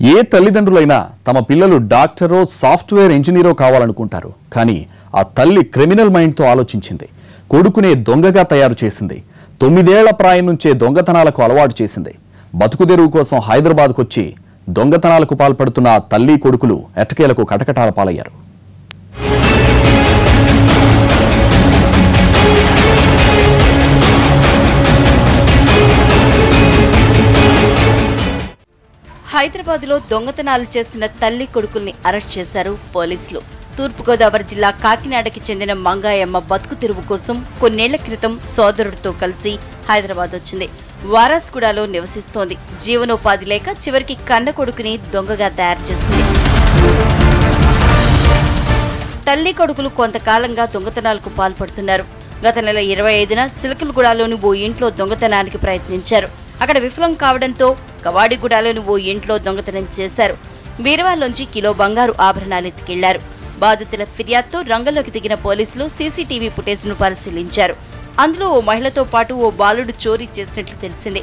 ఏ తల్లిదండ్రులైనా తమ పిల్లలు డాక్టరో సాఫ్ట్వేర్ ఇంజనీరో కావాలనుకుంటారు. కానీ ఆ తల్లి క్రిమినల్ మైండ్తో ఆలోచించింది. కొడుకునే దొంగగా తయారు చేసింది. తొమ్మిదేళ్ళ ప్రాయం నుంచే దొంగతనాలకు అలవాటు చేసింది. బతుకుదెరువు కోసం హైదరాబాద్కు వచ్చి దొంగతనాలకు పాల్పడుతున్న తల్లి కొడుకులు ఎట్టకేలకు కటకటాల పాలయ్యారు. హైదరాబాద్లో దొంగతనాలు చేస్తున్న తల్లి కొడుకుల్ని అరెస్ట్ చేశారు పోలీసులు. తూర్పుగోదావరి జిల్లా కాకినాడకి చెందిన మంగాయమ్మ బతుకు తెరువు కోసం కొన్నేళ్ళ క్రితం సోదరుడితో కలిసి హైదరాబాద్ వచ్చింది. వారాస్గూడలో నివసిస్తోంది. జీవనోపాధి లేక చివరికి కన్న కొడుకుని దొంగగా తయారు చేసింది. తల్లి కొడుకులు కొంతకాలంగా దొంగతనాలకు పాల్పడుతున్నారు. గత నెల ఇరవై ఐదున చిలకలగూడలోని ఓ ఇంట్లో దొంగతనానికి ప్రయత్నించారు. అక్కడ విఫలం కావడంతో కవాడిగూడలోని ఓ ఇంట్లో దొంగతనం చేశారు. బీరువాలోంచి కిలో బంగారు ఆభరణాలు ఎత్తుకెళ్ళారు. బాధితుల ఫిర్యాదుతో రంగంలోకి దిగిన పోలీసులు సీసీటీవీ ఫుటేజ్ను పరిశీలించారు. అందులో ఓ మహిళతో పాటు ఓ బాలుడు చోరీ చేసినట్లు తెలిసింది.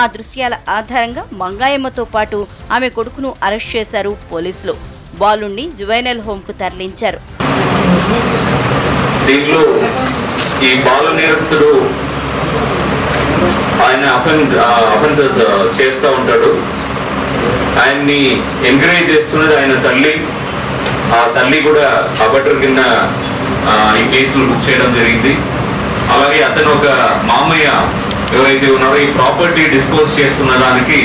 ఆ దృశ్యాల ఆధారంగా మంగాయమ్మతో పాటు ఆమె కొడుకును అరెస్ట్ చేశారు పోలీసులు. బాలుణ్ణి జువైనల్ హోంకు తరలించారు. దీంట్లో ఈ బాలు నేరస్తుడు ఆయన అఫెన్ అఫెన్సెస్ చేస్తూ ఉంటాడు. ఆయన్ని ఎంకరేజ్ చేస్తున్నది ఆయన తల్లి. ఆ తల్లి కూడా అబటర్ కింద ఈ కేసులు బుక్ చేయడం జరిగింది. అలాగే అతను ఒక మామయ్య ఎవరైతే ఉన్నారో ఈ ప్రాపర్టీ డిస్పోజ్ చేస్తున్న దానికి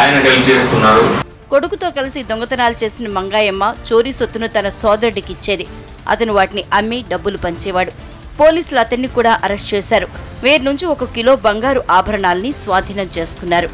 ఆయన హెల్ప్ చేస్తున్నారు. కొడుకుతో కలిసి దొంగతనాలు చేసిన మంగాయమ్మ చోరీ సొత్తును తన సోదరుడికి ఇచ్చేది. అతను వాటిని అమ్మి డబ్బులు పంచేవాడు. పోలీసులు అతన్ని కూడా అరెస్ట్ చేశారు. వీరి నుంచి ఒక కిలో బంగారు ఆభరణాల్ని స్వాధీనం చేసుకున్నారు.